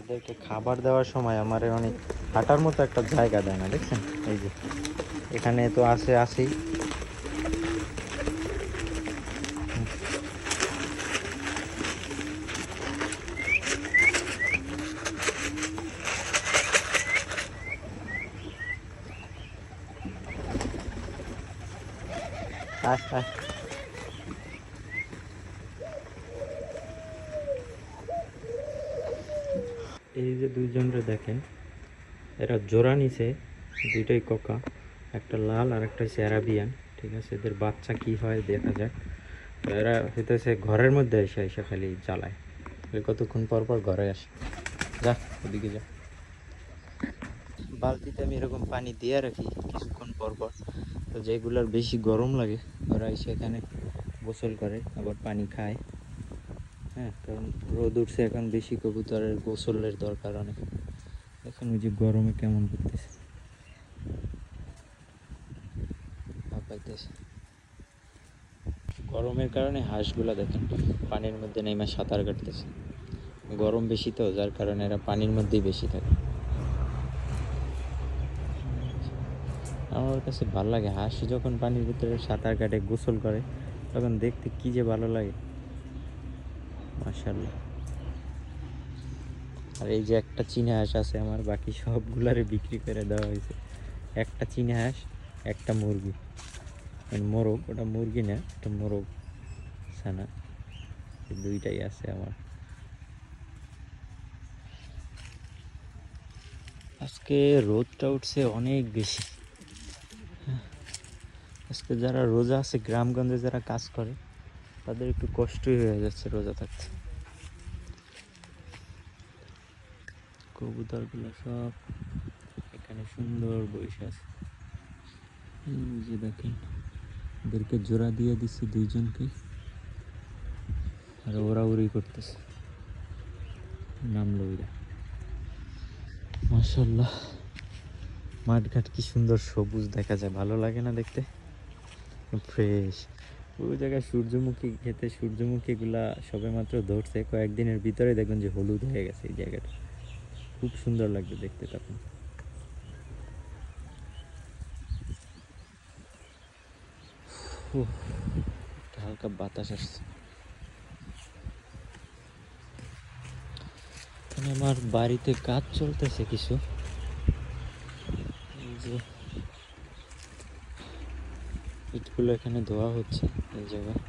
এদেরকে খাবার দেওয়ার সময় আমার অনেক হাঁটার মতো একটা জায়গা দেয় না, দেখছেন? এই যে, এখানে তো আছে আছেই আয় আয়। এই যে দুইজনরে দেখেন, এরা জোড়া নিছে, দুইটাই কোকা, একটা লাল আর একটা হচ্ছে অ্যারাবিয়ান, ঠিক আছে? এদের বাচ্চা কি হয় দেখা যাক। এরা হইতেছে ঘরের মধ্যে এসে এসে খালি জ্বালায়। কতক্ষণ পর পর ঘরে আসে। যা, ওদিকে যা। বালতিতে আমি এরকম পানি দিয়ে রাখি কিছুক্ষণ পর পর। তো যেগুলোর বেশি গরম লাগে, ওরা এসে এখানে গোসল করে, আবার পানি খায়। হ্যাঁ কারণ রোদ উঠছে, এখন বেশি কবুতরের গোসলের দরকার অনেক। এখন ওই যে গরমে কেমন করতেছে? গরমের কারণে হাঁসগুলা দেখেন, পানির মধ্যে নেমে সাঁতার কাটতেছে। গরম বেশি তো, যার কারণে এরা পানির মধ্যেই বেশি থাকে। আমার কাছে ভালো লাগে, হাঁস যখন পানির ভিতরে সাঁতার কাটে, গোসল করে, তখন দেখতে কি যে ভালো লাগে। আর এই যে একটা চীনা হাঁস আছে আমার, বাকি সবগুলারে বিক্রি করে দেওয়া হয়েছে। একটা চীনা হাঁস, একটা মুরগি। মানে মোরগ, ওটা মুরগি না একটা মোরগ, ছানা। দুইটাই আছে আমার। আজকে রোদটা উঠছে অনেক বেশি। আজকে যারা রোজা আছে, গ্রামগঞ্জে যারা কাজ করে তাদের একটু কষ্টই হয়ে যাচ্ছে রোজা থাকতে। কবুতরগুলো সব এখানে সুন্দর বসে আছে। যে দেখেন, ওদেরকে জোড়া দিয়ে দিচ্ছি দুইজনকে। আর ওরা উড়ি করতেছে। নামলো ওইরা। মাশাল্লাহ মাঠঘাট কি সুন্দর সবুজ দেখা যায়, ভালো লাগে না দেখতে। ফ্রেশ। ওই জায়গায় সূর্যমুখী খেতে সূর্যমুখীগুলা সবে মাত্র ধরছে। কয়েকদিনের ভিতরে দেখবেন যে হলুদ হয়ে গেছে এই জায়গাটা। খুব সুন্দর লাগবে দেখতে তখন। হালকা বাতাস আসছে। আমার বাড়িতে কাজ চলতেছে কিছু। যে ইটগুলো এখানে ধোয়া হচ্ছে এই জায়গায়।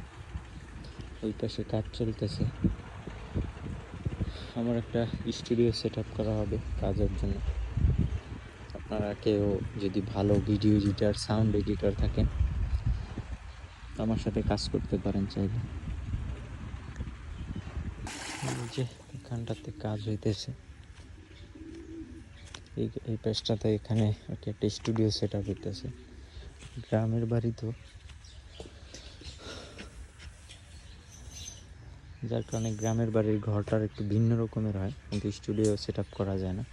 ওই পাশে কাজ চলতেছে। আমার একটা স্টুডিও সেট আপ করা হবে কাজের জন্য। আপনারা কেউ যদি ভালো ভিডিও এডিটার, সাউন্ড এডিটার থাকেন, আমার সাথে কাজ করতে পারেন চাইলে। যে এখানটাতে কাজ হইতেছে। এই এই এখানে একটা স্টুডিও সেট আপ হইতেছে। গ্রামের বাড়ি তো। যার কারণে গ্রামের বাড়ির ঘরটার একটু ভিন্ন রকমের হয়, কিন্তু স্টুডিও সেট করা যায় না।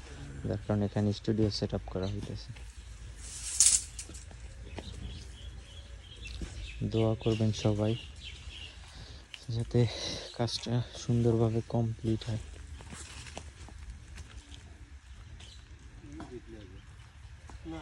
যার কারণে এখানে স্টুডিও সেট করা হইতেছে। দোয়া করবেন সবাই, যাতে কাজটা সুন্দরভাবে কমপ্লিট হয়। না।